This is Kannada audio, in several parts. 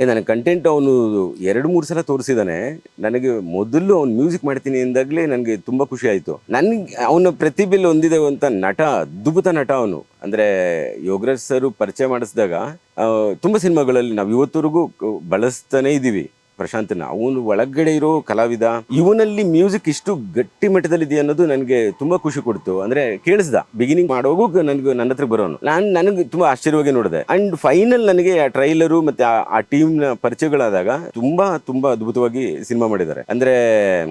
ಏ ನನಗೆ ಕಂಟೆಂಟ್ ಅವನು ಎರಡು, ಮೂರು ಸಲ ತೋರಿಸಿದಾನೆ. ನನಗೆ ಮೊದಲು ಅವ್ನು ಮ್ಯೂಸಿಕ್ ಮಾಡ್ತೀನಿ ಎಂದಾಗಲೇ ನನಗೆ ತುಂಬ ಖುಷಿ ಆಯಿತು. ನನಗೆ, ಅವನ ಪ್ರತಿಭೆಲಿ ಹೊಂದಿದಂಥ ನಟ, ಅದ್ಭುತ ನಟ ಅವನು. ಅಂದರೆ ಯೋಗರಾಜ್ ಸರ್ ಪರಿಚಯ ಮಾಡಿಸಿದಾಗ ತುಂಬ ಸಿನಿಮಾಗಳಲ್ಲಿ ನಾವು ಇವತ್ತವರೆಗೂ ಬಳಸ್ತಾನೇ ಇದ್ದೀವಿ ಪ್ರಶಾಂತನ ಅವನು ಒಳಗಡೆ ಇರೋ ಕಲಾವಿದ, ಇವನಲ್ಲಿ ಮ್ಯೂಸಿಕ್ ಇಷ್ಟು ಗಟ್ಟಿ ಮಟ್ಟದಲ್ಲಿದೆ ಅನ್ನೋದು ನನಗೆ ತುಂಬಾ ಖುಷಿ ಕೊಡ್ತು. ಅಂದ್ರೆ ಕೇಳಿಸ್ದ ಬಿಗಿನಿಂಗ್ ಮಾಡೋಗು ನನಗೆ ನನ್ನ ಹತ್ರ ಬರೋನು. ನಾನು ನನಗೆ ತುಂಬಾ ಆಶ್ಚರ್ಯವಾಗಿ ನೋಡಿದೆ. ಅಂಡ್ ಫೈನಲ್ ನನಗೆ ಆ ಟ್ರೈಲರು ಮತ್ತೆ ಆ- ಟೀಮ್ನ ಪರಿಚಯಗಳಾದಾಗ ತುಂಬಾ ತುಂಬಾ ಅದ್ಭುತವಾಗಿ ಸಿನಿಮಾ ಮಾಡಿದ್ದಾರೆ. ಅಂದ್ರೆ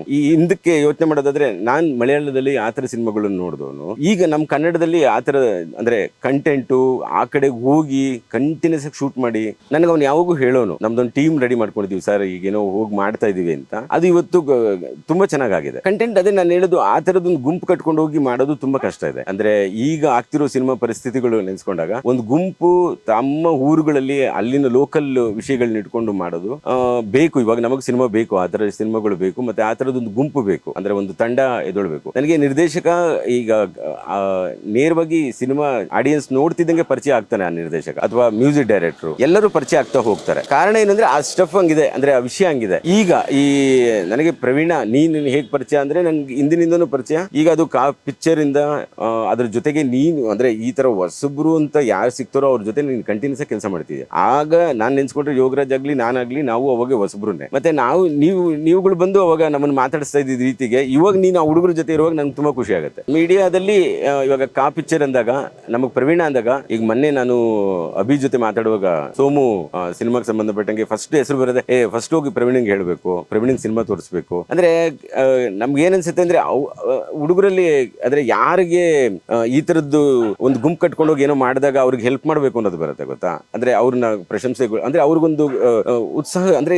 ಈ ಹಿಂದಕ್ಕೆ ಯೋಚನೆ ಮಾಡೋದಾದ್ರೆ ನಾನ್ ಮಲಯಾಳದಲ್ಲಿ ಆ ಥರ ಸಿನಿಮಾಗಳನ್ನು ನೋಡಿದವನು. ಈಗ ನಮ್ಮ ಕನ್ನಡದಲ್ಲಿ ಆ ಥರ, ಅಂದ್ರೆ ಕಂಟೆಂಟು ಆ ಕಡೆ ಹೋಗಿ ಕಂಟಿನ್ಯೂಸ್ ಶೂಟ್ ಮಾಡಿ ನನಗೆ ಅವ್ನು ಯಾವಾಗೂ ಹೇಳೋನು, ನಮ್ದೊಂದು ಟೀಮ್ ರೆಡಿ ಮಾಡ್ಕೊಂಡಿದ್ದೀವಿ ಸರ್ ಈಗೇನೋ ಹೋಗಿ ಮಾಡ್ತಾ ಇದೀವಿ ಅಂತ, ಅದು ಇವತ್ತು ತುಂಬಾ ಚೆನ್ನಾಗಿದೆ ಕಂಟೆಂಟ್ ಅದೇ ನಾನು ಹೇಳೋದು, ಆ ತರದೊಂದು ಗುಂಪು ಕಟ್ಕೊಂಡು ಹೋಗಿ ಮಾಡೋದು ತುಂಬಾ ಕಷ್ಟ ಇದೆ. ಅಂದ್ರೆ ಈಗ ಆಗ್ತಿರೋ ಸಿನಿಮಾ ಪರಿಸ್ಥಿತಿಗಳು ನೆನೆಸ್ಕೊಂಡಾಗ, ಒಂದು ಗುಂಪು ತಮ್ಮ ಊರುಗಳಲ್ಲಿ ಅಲ್ಲಿನ ಲೋಕಲ್ ವಿಷಯಗಳನ್ನ ಇಟ್ಕೊಂಡು ಮಾಡೋದು ಬೇಕು. ಇವಾಗ ನಮಗೆ ಸಿನಿಮಾ ಬೇಕು, ಆ ತರ ಸಿನಿಮಾಗಳು ಬೇಕು, ಮತ್ತೆ ಆ ತರದೊಂದು ಗುಂಪು ಬೇಕು. ಅಂದ್ರೆ ಒಂದು ತಂಡ ಎದೊಳ್ಬೇಕು ನನಗೆ ನಿರ್ದೇಶಕ ಈಗ ನೇರವಾಗಿ ಸಿನಿಮಾ ಆಡಿಯನ್ಸ್ ನೋಡ್ತಿದ್ದಂಗೆ ಪರಿಚಯ ಆಗ್ತಾನೆ ಆ ನಿರ್ದೇಶಕ, ಅಥವಾ ಮ್ಯೂಸಿಕ್ ಡೈರೆಕ್ಟರ್ ಎಲ್ಲರೂ ಪರಿಚಯ ಆಗ್ತಾ ಹೋಗ್ತಾರೆ. ಕಾರಣ ಏನಂದ್ರೆ, ಆ ಸ್ಟಫ್ ಹಂಗಿದೆ. ಅಂದ್ರೆ ವಿಷಯ ಹಂಗಿದೆ. ಈಗ ಈ ನನಗೆ ಪ್ರವೀಣ ನೀನು ಹೇಗ್ ಪರಿಚಯ ಅಂದ್ರೆ ನಂಗೆ ಹಿಂದಿನಿಂದನೂ ಪರಿಚಯ. ಈಗ ಅದು ಕಾ ಪಿಕ್ಚರ್ ಇಂದ ಆ, ಅದ್ರ ಜೊತೆಗೆ ನೀನು ಅಂದ್ರೆ ಈ ತರ ಹೊಸಬ್ರು ಅಂತ ಯಾರು ಸಿಗ್ತಾರೋ ಅವ್ರ ಜೊತೆ ನೀನು ಕಂಟಿನ್ಯೂಸ್ ಕೆಲಸ ಮಾಡ್ತಿದ್ದೆ ಆಗ ನಾನು ನೆನ್ಸ್ಕೊಂಡ್ರೆ ಯೋಗರಾಜ್ ಆಗ್ಲಿ ನಾನಾಗ್ಲಿ ನಾವು ಅವಾಗ ಹೊಸಬ್ರುನೇ. ಮತ್ತೆ ನಾವು ನೀವು ನೀವುಗಳು ಬಂದು ಅವಾಗ ನಮ್ಮನ್ನ ಮಾತಾಡಿಸ್ತಾ ಇದ್ದಿದ್ದ ರೀತಿಗೆ ಇವಾಗ ನೀನು ಆ ಹುಡುಗರ ಜೊತೆ ಇರುವಾಗ ನಂಗೆ ತುಂಬಾ ಖುಷಿ ಆಗುತ್ತೆ. ಮೀಡಿಯಾದಲ್ಲಿ ಇವಾಗ ಕಾ ಪಿಕ್ಚರ್ ಅಂದಾಗ ನಮಗೆ ಪ್ರವೀಣ ಅಂದಾಗ ಈಗ ಮೊನ್ನೆ ನಾನು ಅಭಿ ಜೊತೆ ಮಾತಾಡುವಾಗ ಸೋಮು ಸಿನಿಮಾಗೆ ಸಂಬಂಧಪಟ್ಟಂಗೆ ಫಸ್ಟ್ ಹೆಸರು ಬರೋದೆ ಏ ಫಸ್ಟ್ ಹೋಗಿ ಪ್ರವೀಣಿಗೆ ಹೇಳಬೇಕು ಪ್ರವೀಣಿಗೆ ಸಿನಿಮಾ ತೋರಿಸ್ಬೇಕು. ಅಂದ್ರೆ ಆ, ನಮ್ಗೆ ಏನನ್ಸುತ್ತೆ ಅಂದ್ರೆ ಹುಡುಗರಲ್ಲಿ ಅಂದ್ರೆ ಯಾರಿಗೆ ಈ ತರದ್ದು ಒಂದು ಗುಂಪು ಕಟ್ಕೊಂಡು ಹೋಗಿ ಏನೋ ಮಾಡಿದಾಗ ಅವ್ರಿಗೆ ಹೆಲ್ಪ್ ಮಾಡಬೇಕು ಅನ್ನೋದು ಬರುತ್ತೆ ಗೊತ್ತಾ? ಅಂದ್ರೆ ಅವ್ರನ್ನ ಪ್ರಶಂಸೆಗಳು ಅಂದ್ರೆ ಅವ್ರಿಗೊಂದು ಆ, ಆ, ಉತ್ಸಾಹ ಅಂದ್ರೆ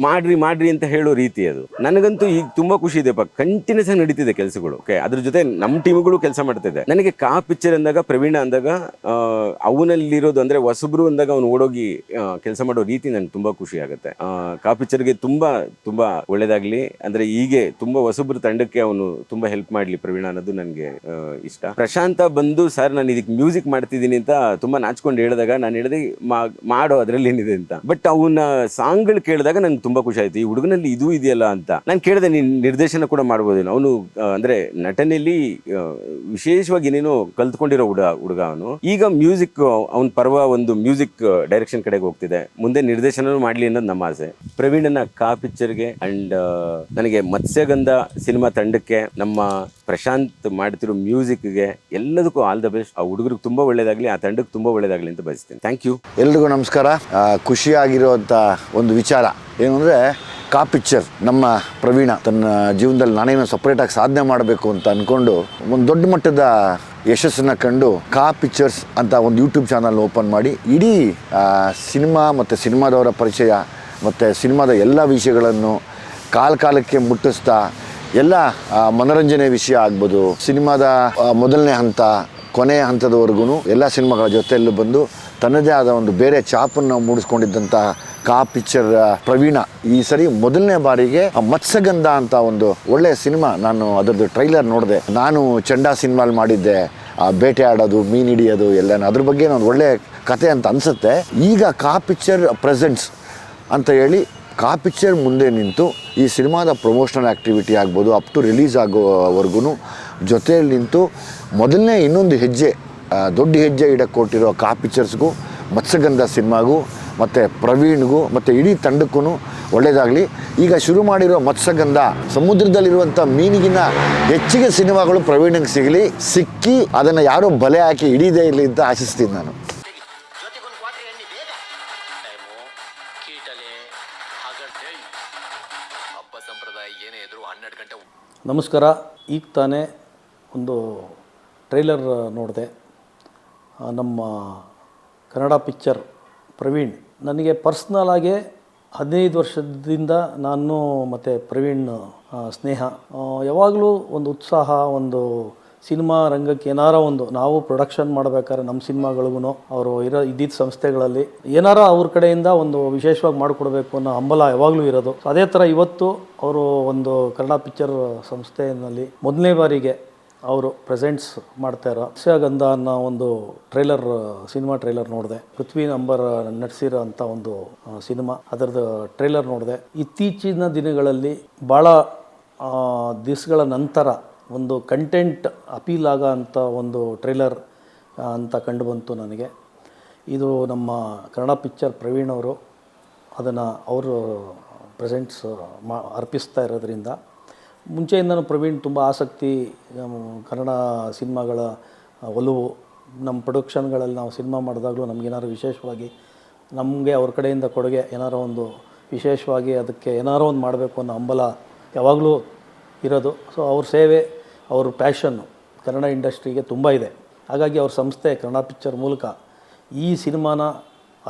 ಮಾಡ್ರಿ ಮಾಡ್ರಿ ಅಂತ ಹೇಳೋ ರೀತಿ ಅದು. ನನಗಂತೂ ಈಗ ತುಂಬಾ ಖುಷಿ ಇದೆ ಕಂಟಿನ್ಯೂಸ್ ಆಗಿ ನಡೀತಿದೆ ಕೆಲಸಗಳು ಓಕೆ ಅದ್ರ ಜೊತೆ ನಮ್ಮ ಟೀಮ್ಗಳು ಕೆಲಸ ಮಾಡ್ತಿದೆ ನನಗೆ ಕಾ ಪಿಕ್ಚರ್ ಅಂದಾಗ ಪ್ರವೀಣ ಅಂದಾಗ ಆ, ಅವನಲ್ಲಿರೋದು ಅಂದ್ರೆ ಹೊಸಬ್ರು ಅಂದಾಗ ಅವ್ನು ಓಡೋಗಿ ಕೆಲಸ ಮಾಡೋ ರೀತಿ ನಂಗೆ ತುಂಬಾ ಖುಷಿ ಆಗುತ್ತೆ. ಆ, ಪಿಕ್ಚರ್ಗೆ ತುಂಬ ತುಂಬ ಒಳ್ಳೇದಾಗ್ಲಿ. ಅಂದ್ರೆ ಹೀಗೆ ತುಂಬ ಹೊಸಬ್ರು ತಂಡಕ್ಕೆ ಅವನು ತುಂಬಾ ಹೆಲ್ಪ್ ಮಾಡ್ಲಿ ಪ್ರವೀಣ ಅನ್ನೋದು ನನಗೆ ಇಷ್ಟ. ಪ್ರಶಾಂತ ಬಂದು ಸರ್ ನಾನು ಇದಕ್ಕೆ ಮ್ಯೂಸಿಕ್ ಮಾಡ್ತಿದ್ದೀನಿ ಅಂತ ತುಂಬಾ ನಾಚ್ಕೊಂಡು ಹೇಳಿದಾಗ ನಾನು ಹೇಳಿದೆ ಮಾಡೋ ಅದರಲ್ಲಿ ಏನಿದೆ ಅಂತ. ಬಟ್ ಅವನ ಸಾಂಗ್ಗಳು ಕೇಳಿದಾಗ ನಂಗೆ ತುಂಬಾ ಖುಷಿ ಆಯ್ತು. ಈ ಹುಡುಗನಲ್ಲಿ ಇದು ಇದೆಯಲ್ಲ ಅಂತ. ನಾನು ಕೇಳಿದೆ ನೀನು ನಿರ್ದೇಶನ ಕೂಡ ಮಾಡ್ಬೋದೇನು? ಅವನು ಅಂದ್ರೆ ನಟನೆಯಲ್ಲಿ ವಿಶೇಷವಾಗಿ ಏನೇನೋ ಕಲ್ತ್ಕೊಂಡಿರೋ ಹುಡುಗ ಹುಡುಗ ಅವನು. ಈಗ ಮ್ಯೂಸಿಕ್ ಅವನ ಪರ್ವ ಒಂದು ಮ್ಯೂಸಿಕ್ ಡೈರೆಕ್ಷನ್ ಕಡೆಗೆ ಹೋಗ್ತಿದೆ. ಮುಂದೆ ನಿರ್ದೇಶನ ಮಾಡ್ಲಿ ಅನ್ನೋದು ನಮ್ಮ ಆಸೆ. ಪ್ರವೀಣನ ಕಾ ಪಿಕ್ಚರ್ಗೆ ಅಂಡ್ ನನಗೆ ಮತ್ಸ್ಯಗಂಧ ಸಿನಿಮಾ ತಂಡಕ್ಕೆ ನಮ್ಮ ಪ್ರಶಾಂತ್ ಮಾಡ್ತಿರೋ ಮ್ಯೂಸಿಕ್ಗೆ ಎಲ್ಲದಕ್ಕೂ ಆಲ್ ದ ಬೆಸ್ಟ್ ಆ ಹುಡುಗರಿಗೆ ತುಂಬಾ ಒಳ್ಳೇದಾಗ್ಲಿ, ಆ ತಂಡಕ್ಕೆ ತುಂಬಾ ಒಳ್ಳೇದಾಗ್ಲಿ ಅಂತ ಬಯಸ್ತೇನೆ. ಥ್ಯಾಂಕ್ ಯು ಎಲ್ರಿಗೂ ನಮಸ್ಕಾರ. ಖುಷಿಯಾಗಿರುವಂಥ ಒಂದು ವಿಚಾರ ಏನು ಅಂದರೆ ಕಾ ಪಿಕ್ಚರ್ ನಮ್ಮ ಪ್ರವೀಣ ತನ್ನ ಜೀವನದಲ್ಲಿ ನಾನೇನೋ ಸಪ್ರೇಟಾಗಿ ಸಾಧನೆ ಮಾಡಬೇಕು ಅಂತ ಅಂದ್ಕೊಂಡು ಒಂದು ದೊಡ್ಡ ಮಟ್ಟದ ಯಶಸ್ಸನ್ನು ಕಂಡು ಕಾ ಪಿಕ್ಚರ್ಸ್ ಅಂತ ಒಂದು ಯೂಟ್ಯೂಬ್ ಚಾನಲ್ ಓಪನ್ ಮಾಡಿ ಇಡೀ ಸಿನಿಮಾ ಮತ್ತು ಸಿನಿಮಾದವರ ಪರಿಚಯ ಮತ್ತು ಸಿನಿಮಾದ ಎಲ್ಲ ವಿಷಯಗಳನ್ನು ಕಾಲ ಕಾಲಕ್ಕೆ ಮುಟ್ಟಿಸ್ತಾ ಎಲ್ಲ ಮನೋರಂಜನೆ ವಿಷಯ ಆಗ್ಬೋದು. ಸಿನಿಮಾದ ಮೊದಲನೇ ಹಂತ, ಕೊನೆಯ ಹಂತದವರೆಗೂ ಎಲ್ಲ ಸಿನಿಮಾಗಳ ಜೊತೆಯಲ್ಲೂ ಬಂದು ತನ್ನದೇ ಆದ ಒಂದು ಬೇರೆ ಚಾಪನ್ನು ಮೂಡಿಸ್ಕೊಂಡಿದ್ದಂಥ ಕಾ ಪಿಕ್ಚರ್ ಪ್ರವೀಣ ಈ ಸರಿ ಮೊದಲನೇ ಬಾರಿಗೆ ಮತ್ಸ್ಯಗಂಧ ಅಂತ ಒಂದು ಒಳ್ಳೆಯ ಸಿನಿಮಾ ನಾನು ಅದರದ್ದು ಟ್ರೈಲರ್ ನೋಡಿದೆ. ನಾನು ಚಂಡಾ ಸಿನಿಮಾಲ್ ಮಾಡಿದ್ದೆ. ಆ, ಬೇಟೆ ಆಡೋದು, ಮೀನು ಹಿಡಿಯೋದು ಎಲ್ಲ ಅದ್ರ ಬಗ್ಗೆ ನಾನು ಒಳ್ಳೆಯ ಕತೆ ಅಂತ ಅನಿಸುತ್ತೆ. ಈಗ ಕಾ ಪಿಕ್ಚರ್ ಪ್ರೆಸೆಂಟ್ಸ್ ಅಂತ ಹೇಳಿ ಕಾ ಪಿಕ್ಚರ್ ಮುಂದೆ ನಿಂತು ಈ ಸಿನಿಮಾದ ಪ್ರಮೋಷನಲ್ ಆ್ಯಕ್ಟಿವಿಟಿ ಆಗ್ಬೋದು ಅಪ್ ಟು ರಿಲೀಸ್ ಆಗೋವರೆಗೂ ಜೊತೆಯಲ್ಲಿ ನಿಂತು ಮೊದಲನೇ ಇನ್ನೊಂದು ಹೆಜ್ಜೆ ದೊಡ್ಡ ಹೆಜ್ಜೆ ಇಡಕ್ಕೆ ಕೊಟ್ಟಿರೋ ಕಾ ಪಿಕ್ಚರ್ಸ್ಗೂ ಮತ್ಸ್ಯಗಂಧ ಸಿನಿಮಾಗೂ, ಮತ್ತು ಪ್ರವೀಣ್ಗೂ, ಮತ್ತು ಇಡೀ ತಂಡಕ್ಕೂ ಒಳ್ಳೆಯದಾಗಲಿ ಈಗ ಶುರು ಮಾಡಿರೋ ಮತ್ಸ್ಯಗಂಧ, ಸಮುದ್ರದಲ್ಲಿರುವಂಥ ಮೀನಿಗಿನ ಹೆಚ್ಚಿಗೆ ಸಿನಿಮಾಗಳು ಪ್ರವೀಣಿಗೆ ಸಿಗಲಿ, ಸಿಕ್ಕಿ ಅದನ್ನು ಯಾರೋ ಬಲೆ ಹಾಕಿ ಹಿಡಿದೇ ಇರಲಿ ಅಂತ ಆಶಿಸ್ತೀನಿ ನಾನು. ನಮಸ್ಕಾರ. ಈಗ ತಾನೇ ಒಂದು ಟ್ರೈಲರ್ ನೋಡಿದೆ. ನಮ್ಮ ಕನ್ನಡ ಪಿಕ್ಚರ್ ಪ್ರವೀಣ್. ನನಗೆ ಪರ್ಸ್ನಲಾಗೆ ಹದಿನೈದು ವರ್ಷದಿಂದ ನಾನು ಮತ್ತು ಪ್ರವೀಣ್ ಸ್ನೇಹ. ಯಾವಾಗಲೂ ಒಂದು ಉತ್ಸಾಹ, ಒಂದು ಸಿನಿಮಾ ರಂಗಕ್ಕೆ ಏನಾರ ಒಂದು ನಾವು ಪ್ರೊಡಕ್ಷನ್ ಮಾಡ್ಬೇಕಾದ್ರೆ ನಮ್ಮ ಸಿನಿಮಾಗಳಿಗೂ ಅವರು ಇರೋ ಇದ್ದಿದ್ದ ಸಂಸ್ಥೆಗಳಲ್ಲಿ ಏನಾರ ಅವ್ರ ಕಡೆಯಿಂದ ಒಂದು ವಿಶೇಷವಾಗಿ ಮಾಡಿಕೊಡ್ಬೇಕು ಅನ್ನೋ ಹಂಬಲ ಯಾವಾಗಲೂ ಇರೋದು. ಅದೇ ಥರ ಇವತ್ತು ಅವರು ಒಂದು ಕನ್ನಡ ಪಿಕ್ಚರ್ ಸಂಸ್ಥೆಯಲ್ಲಿ ಮೊದಲನೇ ಬಾರಿಗೆ ಅವರು ಪ್ರೆಸೆಂಟ್ಸ್ ಮಾಡ್ತಾ ಇರೋ ಹಸ್ಯಗಂಧ ಅನ್ನೋ ಒಂದು ಟ್ರೈಲರ್ ಸಿನಿಮಾ ಟ್ರೈಲರ್ ನೋಡಿದೆ. ಪೃಥ್ವಿ ನಂಬರ್ ನಟಿಸಿರೋ ಅಂಥ ಒಂದು ಸಿನಿಮಾ. ಅದರದ್ದು ಟ್ರೈಲರ್ ನೋಡಿದೆ. ಇತ್ತೀಚಿನ ದಿನಗಳಲ್ಲಿ ಭಾಳ ದಿವಸಗಳ ನಂತರ ಒಂದು ಕಂಟೆಂಟ್ ಅಪೀಲ್ ಆಗೋ ಅಂಥ ಒಂದು ಟ್ರೈಲರ್ ಅಂತ ಕಂಡು ಬಂತು ನನಗೆ. ಇದು ನಮ್ಮ ಕನ್ನಡ ಪಿಕ್ಚರ್ ಪ್ರವೀಣ್ ಅವರು ಅದನ್ನು ಅವರು ಪ್ರೆಸೆಂಟ್ಸ್ ಮಾ, ಅರ್ಪಿಸ್ತಾ ಇರೋದ್ರಿಂದ. ಮುಂಚೆಯಿಂದನೂ ಪ್ರವೀಣ್ ತುಂಬ ಆಸಕ್ತಿ ಕನ್ನಡ ಸಿನಿಮಾಗಳ ಒಲವು, ನಮ್ಮ ಪ್ರೊಡಕ್ಷನ್ಗಳಲ್ಲಿ ನಾವು ಸಿನಿಮಾ ಮಾಡಿದಾಗಲೂ ನಮಗೇನಾದ್ರು ವಿಶೇಷವಾಗಿ, ನಮಗೆ ಅವ್ರ ಕಡೆಯಿಂದ ಕೊಡುಗೆ ಏನಾರೋ ಒಂದು ವಿಶೇಷವಾಗಿ ಅದಕ್ಕೆ ಏನಾರೋ ಒಂದು ಮಾಡಬೇಕು ಅನ್ನೋ ಹಂಬಲ ಯಾವಾಗಲೂ ಇರೋದು. ಸೊ ಅವ್ರ ಸೇವೆ ಅವ್ರ ಪ್ಯಾಷನ್ನು ಕನ್ನಡ ಇಂಡಸ್ಟ್ರಿಗೆ ತುಂಬ ಇದೆ. ಹಾಗಾಗಿ ಅವ್ರ ಸಂಸ್ಥೆ ಕನ್ನಡ ಪಿಕ್ಚರ್ ಮೂಲಕ ಈ ಸಿನಿಮಾನ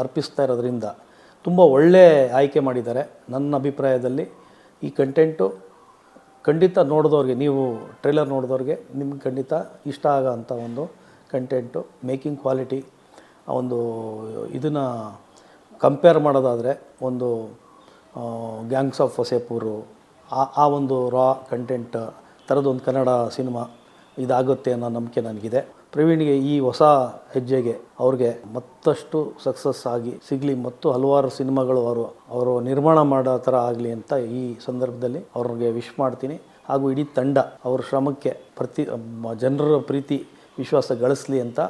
ಅರ್ಪಿಸ್ತಾ ಇರೋದ್ರಿಂದ ತುಂಬ ಒಳ್ಳೆ ಆಯ್ಕೆ ಮಾಡಿದ್ದಾರೆ. ನನ್ನ ಅಭಿಪ್ರಾಯದಲ್ಲಿ ಈ ಕಂಟೆಂಟು ಖಂಡಿತ ನೋಡಿದವ್ರಿಗೆ, ನೀವು ಟ್ರೈಲರ್ ನೋಡಿದವ್ರಿಗೆ ನಿಮ್ಗೆ ಖಂಡಿತ ಇಷ್ಟ ಆಗೋ ಒಂದು ಕಂಟೆಂಟು ಮೇಕಿಂಗ್ ಕ್ವಾಲಿಟಿ ಆ ಒಂದು ಇದನ್ನು ಕಂಪೇರ್ ಮಾಡೋದಾದರೆ ಒಂದು ಗ್ಯಾಂಗ್ಸ್ ಆಫ್ ವಸೇಪೂರು ಆ ಆ ಒಂದು ರಾ ಕಂಟೆಂಟ್ ಥರದೊಂದು ಕನ್ನಡ ಸಿನಿಮಾ ಇದಾಗುತ್ತೆ ಅನ್ನೋ ನಂಬಿಕೆ ನನಗಿದೆ. ಪ್ರವೀಣ್ಗೆ ಈ ಹೊಸ ಹೆಜ್ಜೆಗೆ ಅವ್ರಿಗೆ ಮತ್ತಷ್ಟು ಸಕ್ಸಸ್ ಆಗಿ ಸಿಗಲಿ ಮತ್ತು ಹಲವಾರು ಸಿನಿಮಾಗಳು ಅವರು ಅವರು ನಿರ್ಮಾಣ ಮಾಡೋ ಥರ ಆಗಲಿ ಅಂತ ಈ ಸಂದರ್ಭದಲ್ಲಿ ಅವ್ರಿಗೆ ವಿಶ್ ಮಾಡ್ತೀನಿ. ಹಾಗೂ ಇಡೀ ತಂಡ ಅವ್ರ ಶ್ರಮಕ್ಕೆ ಪ್ರತಿ ಜನರ ಪ್ರೀತಿ, ವಿಶ್ವಾಸ ಗಳಿಸ್ಲಿ ಅಂತ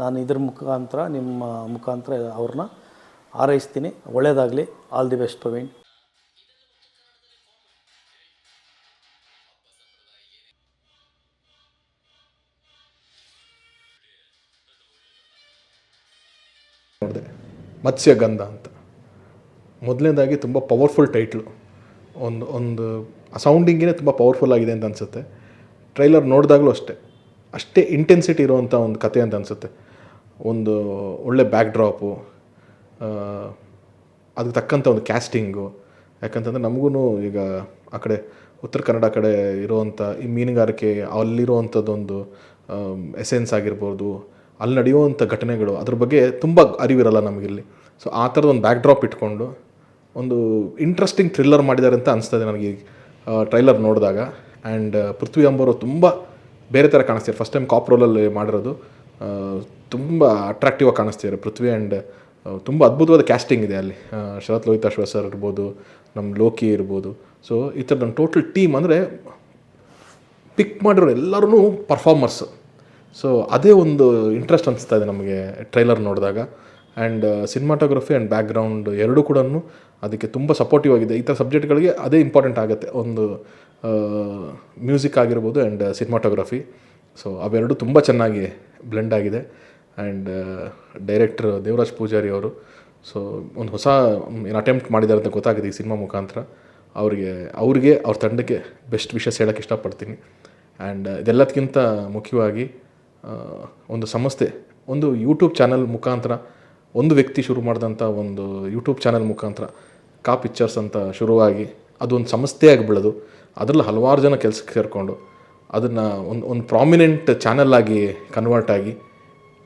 ನಾನು ಇದ್ರ ಮುಖಾಂತರ, ನಿಮ್ಮ ಮುಖಾಂತರ ಅವ್ರನ್ನ ಹಾರೈಸ್ತೀನಿ. ಒಳ್ಳೆಯದಾಗಲಿ ಆಲ್ ದಿ ಬೆಸ್ಟ್ ಪ್ರವೀಣ್. ನೋಡಿದೆ. ಮತ್ಸ್ಯಗಂಧ ಅಂತ. ಮೊದಲನೇದಾಗಿ ತುಂಬ ಪವರ್ಫುಲ್ ಟೈಟ್ಲು ಒಂದು ಒಂದು ಸೌಂಡಿಂಗೇ ತುಂಬ ಪವರ್ಫುಲ್ ಆಗಿದೆ ಅಂತ ಅನಿಸುತ್ತೆ. ಟ್ರೈಲರ್ ನೋಡಿದಾಗಲೂ ಅಷ್ಟೇ. ಅಷ್ಟೇ ಇಂಟೆನ್ಸಿಟಿ ಇರುವಂಥ ಒಂದು ಕತೆ ಅಂತ ಅನಿಸುತ್ತೆ. ಒಂದು ಒಳ್ಳೆ ಬ್ಯಾಕ್ ಡ್ರಾಪು ಅದಕ್ಕೆ ತಕ್ಕಂಥ ಒಂದು ಕ್ಯಾಸ್ಟಿಂಗು ಯಾಕಂತಂದರೆ ನಮಗೂ ಈಗ ಆ ಕಡೆ, ಉತ್ತರ ಕನ್ನಡ ಕಡೆ ಇರುವಂಥ ಈ ಮೀನುಗಾರಿಕೆ ಅಲ್ಲಿರುವಂಥದ್ದೊಂದು ಎಸೆನ್ಸ್ ಆಗಿರ್ಬೋದು. ಅಲ್ಲಿ ನಡೆಯುವಂಥ ಘಟನೆಗಳು ಅದ್ರ ಬಗ್ಗೆ ತುಂಬ ಅರಿವಿರಲ್ಲ ನಮಗಿಲ್ಲಿ. ಸೊ ಆ ಥರದ ಒಂದು ಬ್ಯಾಕ್ ಡ್ರಾಪ್ ಇಟ್ಕೊಂಡು ಒಂದು ಇಂಟ್ರೆಸ್ಟಿಂಗ್ ಥ್ರಿಲ್ಲರ್ ಮಾಡಿದ್ದಾರೆ ಅಂತ ಅನಿಸ್ತದೆ ನನಗೆ ಟ್ರೈಲರ್ ನೋಡಿದಾಗ. ಆ್ಯಂಡ್ ಪೃಥ್ವಿ ಅಂಬರು ತುಂಬ ಬೇರೆ ಥರ ಕಾಣಿಸ್ತಾರೆ ಫಸ್ಟ್ ಟೈಮ್ ಕಾಪ್ ರೋಲಲ್ಲಿ ಮಾಡಿರೋದು. ತುಂಬ ಅಟ್ರಾಕ್ಟಿವ್ ಆಗಿ ಕಾಣಿಸ್ತಿದ್ದಾರೆ ಪೃಥ್ವಿ ಆ್ಯಂಡ್ ತುಂಬ ಅದ್ಭುತವಾದ ಕ್ಯಾಸ್ಟಿಂಗ್ ಇದೆ ಅಲ್ಲಿ. ಶರತ್ ಶರತ್ ಲೋಹಿತಾಶ್ವ ಸರ್ ಇರ್ಬೋದು, ನಮ್ಮ ಲೋಕಿ ಇರ್ಬೋದು. ಸೊ ಈ ಥರದ ಟೋಟಲ್ ಟೀಮ್ ಅಂದರೆ ಪಿಕ್ ಮಾಡಿರೋ ಎಲ್ಲರೂ ಪರ್ಫಾರ್ಮರ್ಸು ಸೊ ಅದೇ ಒಂದು ಇಂಟ್ರೆಸ್ಟ್ ಅನಿಸ್ತಾ ಇದೆ ನಮಗೆ ಟ್ರೈಲರ್ ನೋಡಿದಾಗ. ಆ್ಯಂಡ್ ಸಿನಿಮಾಟೋಗ್ರಫಿ ಆ್ಯಂಡ್ ಬ್ಯಾಕ್ಗ್ರೌಂಡ್ ಎರಡೂ ಕೂಡ ಅದಕ್ಕೆ ತುಂಬ ಸಪೋರ್ಟಿವ್ ಆಗಿದೆ. ಈ ಥರ ಸಬ್ಜೆಕ್ಟ್ಗಳಿಗೆ ಅದೇ ಇಂಪಾರ್ಟೆಂಟ್ ಆಗುತ್ತೆ. ಒಂದು ಮ್ಯೂಸಿಕ್ ಆಗಿರ್ಬೋದು ಆ್ಯಂಡ್ ಸಿನಿಮಾಟೋಗ್ರಫಿ ಸೊ ಅವೆರಡು ತುಂಬ ಚೆನ್ನಾಗಿ ಬ್ಲೆಂಡ್ ಆಗಿದೆ. ಆ್ಯಂಡ್ ಡೈರೆಕ್ಟರ್ ದೇವರಾಜ್ ಪೂಜಾರಿ ಅವರು ಸೊ ಒಂದು ಹೊಸ ಏನು ಅಟೆಂಪ್ಟ್ ಮಾಡಿದ್ದಾರೆ ಅಂತ ಗೊತ್ತಾಗಿದೆ ಈ ಸಿನಿಮಾ ಮುಖಾಂತರ. ಅವರಿಗೆ, ಅವ್ರಿಗೆ, ಅವ್ರ ತಂಡಕ್ಕೆ ಬೆಸ್ಟ್ ವಿಷಸ್ ಹೇಳೋಕ್ಕೆ ಇಷ್ಟಪಡ್ತೀನಿ. ಆ್ಯಂಡ್ ಇದೆಲ್ಲದಕ್ಕಿಂತ ಮುಖ್ಯವಾಗಿ ಒಂದು ಸಂಸ್ಥೆ, ಒಂದು ಯೂಟ್ಯೂಬ್ ಚಾನಲ್ ಮುಖಾಂತರ, ಒಂದು ವ್ಯಕ್ತಿ ಶುರು ಮಾಡಿದಂಥ ಒಂದು ಯೂಟ್ಯೂಬ್ ಚಾನಲ್ ಮುಖಾಂತರ ಕಾ ಪಿಕ್ಚರ್ಸ್ ಅಂತ ಶುರುವಾಗಿ ಅದೊಂದು ಸಂಸ್ಥೆಯಾಗಿ ಬೆಳೆದು, ಅದರಲ್ಲಿ ಹಲವಾರು ಜನ ಕೆಲಸಕ್ಕೆ ಸೇರಿಕೊಂಡು ಅದನ್ನು ಒಂದು ಒಂದು ಪ್ರಾಮಿನೆಂಟ್ ಚಾನಲ್ ಆಗಿ ಕನ್ವರ್ಟ್ ಆಗಿ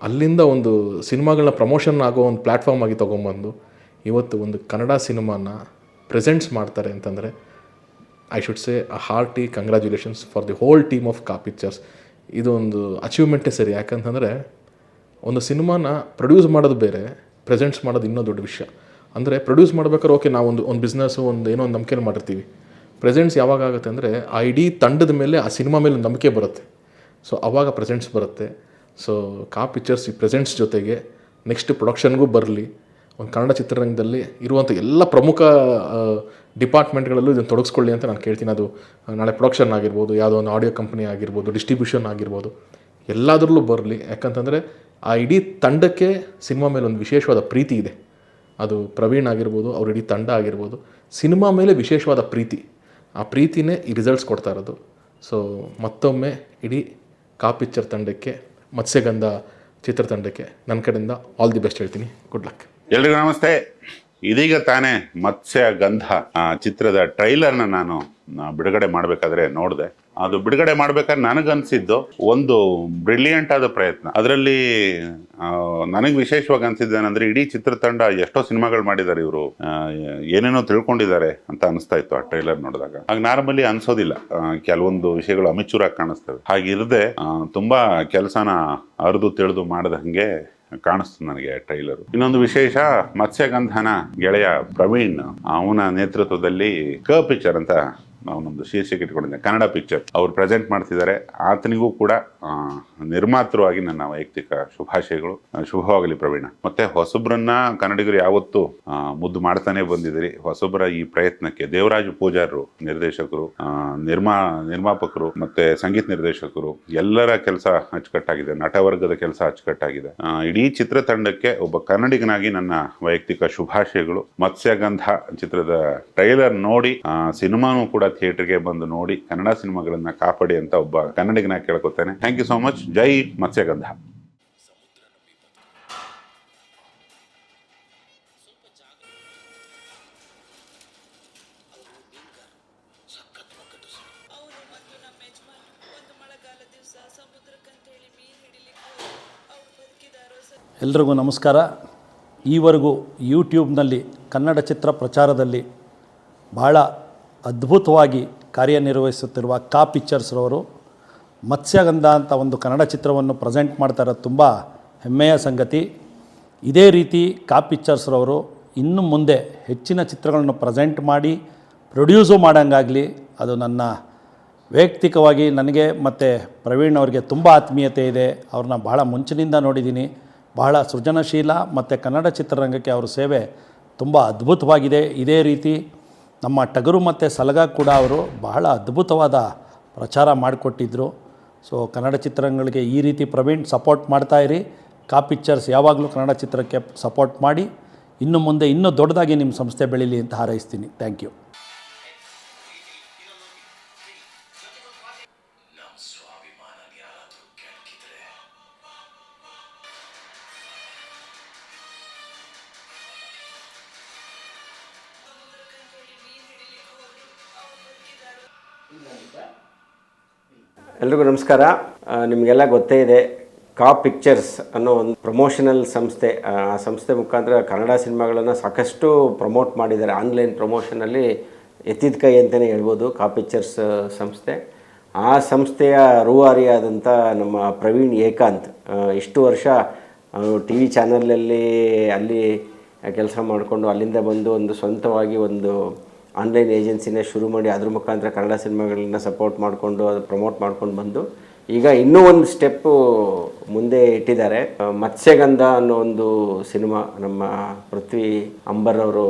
ಅಲ್ಲಿಂದ ಒಂದು ಸಿನಿಮಾಗಳನ್ನ ಪ್ರಮೋಷನ್ ಆಗೋ ಒಂದು ಪ್ಲ್ಯಾಟ್ಫಾರ್ಮ್ ಆಗಿ ತೊಗೊಂಬಂದು ಇವತ್ತು ಒಂದು ಕನ್ನಡ ಸಿನಿಮಾನ ಪ್ರೆಸೆಂಟ್ಸ್ ಮಾಡ್ತಾರೆ ಅಂತಂದರೆ I should say a hearty congratulations for the whole team of ಕಾ ಪಿಕ್ಚರ್ಸ್ ಇದು ಒಂದು ಅಚೀವ್ಮೆಂಟೇ ಸರಿ. ಯಾಕಂತಂದರೆ ಒಂದು ಸಿನಿಮಾನ ಪ್ರೊಡ್ಯೂಸ್ ಮಾಡೋದು ಬೇರೆ ಪ್ರೆಸೆಂಟ್ಸ್ ಮಾಡೋದು ಇನ್ನೂ ದೊಡ್ಡ ವಿಷಯ. ಅಂದರೆ ಪ್ರೊಡ್ಯೂಸ್ ಮಾಡ್ಬೇಕಾದ್ರೆ ಓಕೆ ನಾವೊಂದು, ಒಂದು ಬಿಸ್ನೆಸ್ಸು ಒಂದು ಏನೋ ಒಂದು ನಂಬಿಕೆಯಲ್ಲಿ ಮಾಡಿರ್ತೀವಿ. ಪ್ರೆಸೆಂಟ್ಸ್ ಯಾವಾಗ ಆಗುತ್ತೆ ಅಂದರೆ ಆ ಇಡೀ ತಂಡದ ಮೇಲೆ, ಆ ಸಿನಿಮಾ ಮೇಲೆ ನಂಬಿಕೆ ಬರುತ್ತೆ. ಸೊ ಆವಾಗ ಪ್ರೆಸೆಂಟ್ಸ್ ಬರುತ್ತೆ. ಸೊ ಕಾ ಪಿಕ್ಚರ್ಸ್ ಈ ಪ್ರೆಸೆಂಟ್ಸ್ ಜೊತೆಗೆ ನೆಕ್ಸ್ಟ್ ಪ್ರೊಡಕ್ಷನ್ಗೂ ಬರಲಿ. ಒಂದು ಕನ್ನಡ ಚಿತ್ರರಂಗದಲ್ಲಿ ಇರುವಂಥ ಎಲ್ಲ ಪ್ರಮುಖ ಡಿಪಾರ್ಟ್ಮೆಂಟ್ಗಳಲ್ಲೂ ಇದನ್ನು ತೊಡಗಿಸ್ಕೊಳ್ಳಿ ಅಂತ ನಾನು ಕೇಳ್ತೀನಿ. ಅದು ನಾಳೆ ಪ್ರೊಡಕ್ಷನ್ ಆಗಿರ್ಬೋದು, ಯಾವುದೋ ಒಂದು ಆಡಿಯೋ ಕಂಪ್ನಿ ಆಗಿರ್ಬೋದು ಡಿಸ್ಟ್ರಿಬ್ಯೂಷನ್ ಆಗಿರ್ಬೋದು, ಎಲ್ಲದರಲ್ಲೂ ಬರಲಿ. ಯಾಕಂತಂದರೆ ಆ ಇಡೀ ತಂಡಕ್ಕೆ ಸಿನಿಮಾ ಮೇಲೆ ಒಂದು ವಿಶೇಷವಾದ ಪ್ರೀತಿ ಇದೆ. ಅದು ಪ್ರವೀಣ್ ಆಗಿರ್ಬೋದು, ಅವ್ರ ಇಡೀ ತಂಡ ಆಗಿರ್ಬೋದು, ಸಿನಿಮಾ ಮೇಲೆ ವಿಶೇಷವಾದ ಪ್ರೀತಿ. ಆ ಪ್ರೀತಿನೇ ಈ ರಿಸಲ್ಟ್ಸ್ ಕೊಡ್ತಾ ಇರೋದು. ಸೊ ಮತ್ತೊಮ್ಮೆ ಇಡೀ ಕಾ ಪಿಕ್ಚರ್ ತಂಡಕ್ಕೆ, ಮತ್ಸ್ಯಗಂಧ ಚಿತ್ರತಂಡಕ್ಕೆ ನನ್ನ ಕಡೆಯಿಂದ ಆಲ್ ದಿ ಬೆಸ್ಟ್ ಹೇಳ್ತೀನಿ. ಗುಡ್ ಲಕ್ ಎಲ್ರಿಗೂ ನಮಸ್ತೆ. ಇದೀಗ ತಾನೇ ಮತ್ಸ್ಯ ಗಂಧ ಚಿತ್ರದ ಟ್ರೈಲರ್ನ ನಾನು ಬಿಡುಗಡೆ ಮಾಡಬೇಕಾದ್ರೆ ನೋಡಿದೆ. ಅದು ಬಿಡುಗಡೆ ಮಾಡ್ಬೇಕಾದ್ರೆ ನನಗನ್ಸಿದ್ದು ಒಂದು ಬ್ರಿಲಿಯಂಟ್ ಆದ ಪ್ರಯತ್ನ. ಅದರಲ್ಲಿ ನನಗೆ ವಿಶೇಷವಾಗಿ ಅನ್ಸಿದ್ದೇನೆಂದ್ರೆ ಇಡೀ ಚಿತ್ರತಂಡ ಎಷ್ಟೋ ಸಿನಿಮಾಗಳು ಮಾಡಿದ್ದಾರೆ ಇವರು. ಏನೇನೋ ತಿಳ್ಕೊಂಡಿದ್ದಾರೆ ಅಂತ ಅನಿಸ್ತಾ ಇತ್ತು ಆ ಟ್ರೈಲರ್ ನೋಡಿದಾಗ. ಹಾಗೆ ನಾರ್ಮಲಿ ಅನ್ಸೋದಿಲ್ಲ. ಕೆಲವೊಂದು ವಿಷಯಗಳು ಅಮಿಚೂರಾಗಿ ಕಾಣಿಸ್ತವೆ. ಹಾಗಿರದೆ ತುಂಬಾ ಕೆಲಸನ ಅರ್ದು ತಿಳಿದು ಮಾಡಿದ ಹಂಗೆ ಕಾಣಿಸ್ತು ನನಗೆ ಟ್ರೈಲರ್ ಇನ್ನೊಂದು ವಿಶೇಷ ಮತ್ಸ್ಯಗಂಧನ ಗೆಳೆಯ ಪ್ರವೀಣ್ ಅವನ ನೇತೃತ್ವದಲ್ಲಿ ಕ ಪಿಕ್ಚರ್ ಅಂತ ಅವನೊಂದು ಶೀರ್ಷಿಕೆ ಇಟ್ಕೊಂಡಿದ್ದೆ. ಕನ್ನಡ ಪಿಕ್ಚರ್ ಅವರು ಪ್ರೆಸೆಂಟ್ ಮಾಡ್ತಿದ್ದಾರೆ. ಆತನಿಗೂ ಕೂಡ ನಿರ್ಮಾತೃವಾಗಿ ನನ್ನ ವೈಯಕ್ತಿಕ ಶುಭಾಶಯಗಳು. ಶುಭವಾಗಲಿ ಪ್ರವೀಣ. ಮತ್ತೆ ಹೊಸಬ್ರನ್ನ ಕನ್ನಡಿಗರು ಯಾವತ್ತೂ ಮುದ್ದು ಮಾಡ್ತಾನೆ ಬಂದಿದ್ದೀರಿ. ಹೊಸಬ್ರ ಈ ಪ್ರಯತ್ನಕ್ಕೆ ದೇವರಾಜು ಪೂಜಾರರು, ನಿರ್ದೇಶಕರು ನಿರ್ಮಾ, ನಿರ್ಮಾಪಕರು, ಮತ್ತೆ ಸಂಗೀತ ನಿರ್ದೇಶಕರು, ಎಲ್ಲರ ಕೆಲಸ ಅಚ್ಚುಕಟ್ಟಾಗಿದೆ. ನಟವರ್ಗದ ಕೆಲಸ ಅಚ್ಚುಕಟ್ಟಾಗಿದೆ. ಇಡೀ ಚಿತ್ರತಂಡಕ್ಕೆ ಒಬ್ಬ ಕನ್ನಡಿಗನಾಗಿ ನನ್ನ ವೈಯಕ್ತಿಕ ಶುಭಾಶಯಗಳು. ಮತ್ಸ್ಯಗಂಧ ಚಿತ್ರದ ಟ್ರೈಲರ್ ನೋಡಿ ಸಿನಿಮಾನೂ ಕೂಡ ಥಿಯೇಟರ್ಗೆ ಬಂದು ನೋಡಿ ಕನ್ನಡ ಸಿನಿಮಾಗಳನ್ನ ಕಾಪಾಡಿ ಅಂತ ಒಬ್ಬ ಕನ್ನಡಿಗನ ಕೇಳ್ಕೊತೇನೆ. ಥ್ಯಾಂಕ್ ಯು ಸೋ ಮಚ್ ಜೈ ಮತ್ಸ್ಯಗಂಧ. ಎಲ್ರಿಗೂ ನಮಸ್ಕಾರ. ಈವರೆಗೂ ಯೂಟ್ಯೂಬ್ನಲ್ಲಿ ಕನ್ನಡ ಚಿತ್ರ ಪ್ರಚಾರದಲ್ಲಿ ಬಹಳ ಅದ್ಭುತವಾಗಿ ಕಾರ್ಯನಿರ್ವಹಿಸುತ್ತಿರುವ ಕಾ ಪಿಕ್ಚರ್ಸ್ರವರು ಮತ್ಸ್ಯಗಂಧ ಅಂತ ಒಂದು ಕನ್ನಡ ಚಿತ್ರವನ್ನು ಪ್ರೆಸೆಂಟ್ ಮಾಡ್ತಾ ಇರೋದು ತುಂಬ ಹೆಮ್ಮೆಯ ಸಂಗತಿ. ಇದೇ ರೀತಿ ಕಾ ಪಿಕ್ಚರ್ಸ್ರವರು ಇನ್ನು ಮುಂದೆ ಹೆಚ್ಚಿನ ಚಿತ್ರಗಳನ್ನು ಪ್ರೆಸೆಂಟ್ ಮಾಡಿ ಪ್ರೊಡ್ಯೂಸು ಮಾಡೋಂಗಾಗಲಿ ಅದು ನನ್ನ ವೈಯಕ್ತಿಕವಾಗಿ ನನಗೆ ಮತ್ತು ಪ್ರವೀಣ್ ಅವರಿಗೆ ತುಂಬ ಆತ್ಮೀಯತೆ ಇದೆ. ಅವ್ರನ್ನ ಬಹಳ ಮುಂಚಿನಿಂದ ನೋಡಿದ್ದೀನಿ. ಬಹಳ ಸೃಜನಶೀಲ ಮತ್ತು ಕನ್ನಡ ಚಿತ್ರರಂಗಕ್ಕೆ ಅವರ ಸೇವೆ ತುಂಬ ಅದ್ಭುತವಾಗಿದೆ. ಇದೇ ರೀತಿ ನಮ್ಮ ಟಗರು ಮತ್ತು ಸಲಗ ಕೂಡ ಅವರು ಬಹಳ ಅದ್ಭುತವಾದ ಪ್ರಚಾರ ಮಾಡಿಕೊಟ್ಟಿದ್ದರು ಸೊ ಕನ್ನಡ ಚಿತ್ರಗಳಿಗೆ ಈ ರೀತಿ ಪ್ರವೀಣ್ ಸಪೋರ್ಟ್ ಮಾಡ್ತಾಯಿರಿ ಕಾ ಪಿಕ್ಚರ್ಸ್ ಯಾವಾಗಲೂ ಕನ್ನಡ ಚಿತ್ರಕ್ಕೆ ಸಪೋರ್ಟ್ ಮಾಡಿ. ಇನ್ನು ಮುಂದೆ ಇನ್ನೂ ದೊಡ್ಡದಾಗಿ ನಿಮ್ಮ ಸಂಸ್ಥೆ ಬೆಳೀಲಿ ಅಂತ ಹಾರೈಸ್ತೀನಿ. ಥ್ಯಾಂಕ್ ಯು ಎಲ್ರಿಗೂ ನಮಸ್ಕಾರ. ನಿಮಗೆಲ್ಲ ಗೊತ್ತೇ ಇದೆ, ಕಾ ಪಿಕ್ಚರ್ಸ್ ಅನ್ನೋ ಒಂದು ಪ್ರಮೋಷನಲ್ ಸಂಸ್ಥೆ, ಆ ಸಂಸ್ಥೆ ಮುಖಾಂತರ ಕನ್ನಡ ಸಿನಿಮಾಗಳನ್ನು ಸಾಕಷ್ಟು ಪ್ರಮೋಟ್ ಮಾಡಿದ್ದಾರೆ. ಆನ್ಲೈನ್ ಪ್ರಮೋಷನಲ್ಲಿ ಎತ್ತಿದ ಕೈ ಅಂತಲೇ ಹೇಳ್ಬೋದು ಕಾ ಪಿಕ್ಚರ್ಸ್ ಸಂಸ್ಥೆ. ಆ ಸಂಸ್ಥೆಯ ರೂವಾರಿಯಾದಂಥ ನಮ್ಮ ಪ್ರವೀಣ್ ಏಕಾಂತ್ ಇಷ್ಟು ವರ್ಷ ಟಿ ವಿ ಚಾನಲಲ್ಲಿ ಅಲ್ಲಿ ಕೆಲಸ ಮಾಡಿಕೊಂಡು ಅಲ್ಲಿಂದ ಬಂದು ಒಂದು ಸ್ವಂತವಾಗಿ ಒಂದು ಆನ್ಲೈನ್ ಏಜೆನ್ಸಿನೇ ಶುರು ಮಾಡಿ ಅದ್ರ ಮುಖಾಂತರ ಕನ್ನಡ ಸಿನಿಮಾಗಳನ್ನ ಸಪೋರ್ಟ್ ಮಾಡಿಕೊಂಡು ಅದು ಪ್ರಮೋಟ್ ಮಾಡ್ಕೊಂಡು ಬಂದು ಈಗ ಇನ್ನೂ ಒಂದು ಸ್ಟೆಪ್ಪು ಮುಂದೆ ಇಟ್ಟಿದ್ದಾರೆ. ಮತ್ಸ್ಯಗಂಧ ಅನ್ನೋ ಒಂದು ಸಿನಿಮಾ, ನಮ್ಮ ಪೃಥ್ವಿ ಅಂಬರ್ ಅವರು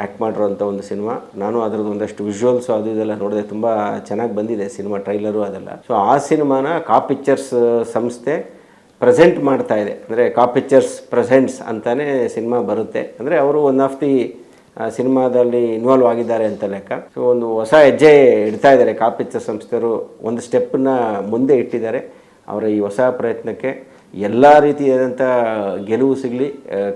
ಆ್ಯಕ್ಟ್ ಮಾಡಿರೋಂಥ ಒಂದು ಸಿನಿಮಾ. ನಾನು ಅದ್ರದ್ದು ಒಂದಷ್ಟು ವಿಜುವಲ್ಸು ಅದು ಇದೆಲ್ಲ ನೋಡಿದೆ. ತುಂಬ ಚೆನ್ನಾಗಿ ಬಂದಿದೆ ಸಿನಿಮಾ ಟ್ರೈಲರು ಅದೆಲ್ಲ. ಸೊ ಆ ಸಿನಿಮಾನ ಕಾ ಪಿಕ್ಚರ್ಸ್ ಸಂಸ್ಥೆ ಪ್ರೆಸೆಂಟ್ ಮಾಡ್ತಾ ಇದೆ. ಅಂದರೆ ಕಾ ಪಿಕ್ಚರ್ಸ್ ಪ್ರೆಸೆಂಟ್ಸ್ ಅಂತಲೇ ಸಿನಿಮಾ ಬರುತ್ತೆ. ಅಂದರೆ ಅವರು ಒನ್ ಆಫ್ ದಿ ಸಿನಿಮಾದಲ್ಲಿ ಇನ್ವಾಲ್ವ್ ಆಗಿದ್ದಾರೆ ಅಂತ ಲೆಕ್ಕ. ಸೊ ಒಂದು ಹೊಸ ಹೆಜ್ಜೆ ಇಡ್ತಾ ಇದ್ದಾರೆ. ಕಾಪಿಚ್ಚ ಸಂಸ್ಥೆಯವರು ಒಂದು ಸ್ಟೆಪ್ಪನ್ನ ಮುಂದೆ ಇಟ್ಟಿದ್ದಾರೆ. ಅವರ ಈ ಹೊಸ ಪ್ರಯತ್ನಕ್ಕೆ ಎಲ್ಲ ರೀತಿಯಾದಂಥ ಗೆಲುವು ಸಿಗಲಿ.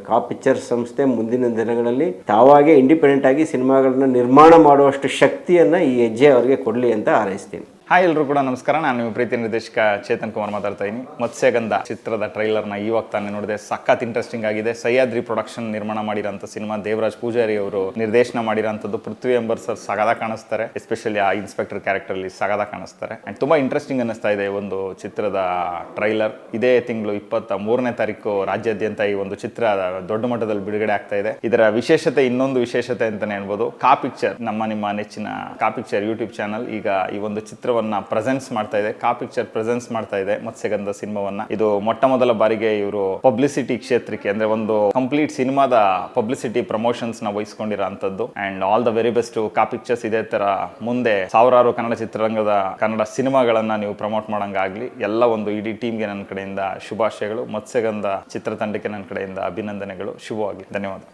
ಕಾ ಪಿಕ್ಚರ್ ಸಂಸ್ಥೆ ಮುಂದಿನ ದಿನಗಳಲ್ಲಿ ತಾವಾಗೇ ಇಂಡಿಪೆಂಡೆಂಟ್ ಆಗಿ ಸಿನಿಮಾಗಳನ್ನ ನಿರ್ಮಾಣ ಮಾಡುವಷ್ಟು ಶಕ್ತಿಯನ್ನು ಈ ಹೆಜ್ಜೆ ಅವರಿಗೆ ಕೊಡಲಿ ಅಂತ ಹಾರೈಸ್ತೀನಿ. ಹಾಯ್ ಎಲ್ಲರೂ ಕೂಡ ನಮಸ್ಕಾರ. ನಾನು ನಿಮ್ಮ ಪ್ರೀತಿ ನಿರ್ದೇಶಕ ಚೇತನ್ ಕುಮಾರ್ ಮಾತಾಡ್ತಾ ಇದ್ದೀನಿ ಮತ್ಸ್ಯಗಂಧ ಚಿತ್ರದ ಟ್ರೈಲರ್ನ ಇವಾಗ ತಾನೇ ನೋಡಿದೆ. ಸಖತ್ ಇಂಟ್ರೆಸ್ಟಿಂಗ್ ಆಗಿದೆ. ಸಹ್ಯಾದ್ರಿ ಪ್ರೊಡಕ್ಷನ್ ನಿರ್ಮಾಣ ಮಾಡಿರೋಂಥ ಸಿನಿಮಾ ದೇವರಾಜ್ ಪೂಜಾರಿ ಅವರು ನಿರ್ದೇಶನ ಮಾಡಿರೋಂಥದ್ದು ಪೃಥ್ವಿ ಎಂಬರ್ ಸರ್ ಸಗದ ಕಾಣಿಸ್ತಾರೆ. ಎಸ್ಪೆಷಲಿ ಆ ಇನ್ಸ್ಪೆಕ್ಟರ್ ಕ್ಯಾರೆಕ್ಟರ್ಲಿ ಸಗದ ಕಾಣಿಸ್ತಾರೆ. ಆ್ಯಂಡ್ ತುಂಬ ಇಂಟ್ರೆಸ್ಟಿಂಗ್ ಅನ್ನಿಸ್ತಾ ಇದೆ ಒಂದು ಚಿತ್ರದ ಟ್ರೈಲರ್ ಇದೇ ತಿಂಗಳು ಇಪ್ಪತ್ತ ಮೂರನೇ ತಾರೀಕು ರಾಜ್ಯಾದ್ಯಂತ ಈ ಒಂದು ಚಿತ್ರ ದೊಡ್ಡ ಮಟ್ಟದಲ್ಲಿ ಬಿಡುಗಡೆ ಆಗ್ತಾ ಇದೆ. ಇದರ ವಿಶೇಷತೆ, ಇನ್ನೊಂದು ವಿಶೇಷತೆ ಅಂತಾನೆ ಹೇಳ್ಬೋದು. ಕಾ ಪಿಕ್ಚರ್ ನಮ್ಮ ನಿಮ್ಮ ನೆಚ್ಚಿನ ಕಾ ಪಿಕ್ಚರ್ ಯೂಟ್ಯೂಬ್ ಚಾನಲ್ ಈಗ ಈ ಒಂದು ಚಿತ್ರವನ್ನ ಪ್ರೆಸೆನ್ಸ್ ಮಾಡ್ತಾ ಇದೆ ಕಾ ಪಿಕ್ಚರ್ ಪ್ರೆಸೆನ್ಸ್ ಮಾಡ್ತಾ ಇದೆ ಮತ್ಸ್ಯಗಂಧ ಸಿನಿಮಾವನ್ನ. ಇದು ಮೊಟ್ಟ ಮೊದಲ ಬಾರಿಗೆ ಇವರು ಪಬ್ಲಿಸಿಟಿ ಕ್ಷೇತ್ರಕ್ಕೆ, ಅಂದ್ರೆ ಒಂದು ಕಂಪ್ಲೀಟ್ ಸಿನಿಮಾದ ಪಬ್ಲಿಸಿಟಿ ಪ್ರಮೋಷನ್ಸ್ನ ವಹಿಸ್ಕೊಂಡಿರೋಂಥದ್ದು. And all the very best ಕಾ ಪಿಕ್ಚರ್ಸ್ ಇದೇ ತರ ಮುಂದೆ ಸಾವಿರಾರು ಕನ್ನಡ ಚಿತ್ರರಂಗದ ಕನ್ನಡ ಸಿನಿಮಾಗಳನ್ನ ನೀವು ಪ್ರಮೋಟ್ ಮಾಡಂಗಾಗ್ಲಿ. ಎಲ್ಲ ಒಂದು ಇಡೀ ಟೀಮ್ಗೆ ನನ್ನ ಕಡೆಯಿಂದ ಶುಭಾಶಯಗಳು. ಮತ್ಸ್ಯಗಂಧ ಚಿತ್ರತಂಡಕ್ಕೆ ನನ್ನ ಕಡೆಯಿಂದ ಅಭಿನಂದನೆಗಳು. ಶುಭವಾಗಲಿ ಧನ್ಯವಾದ.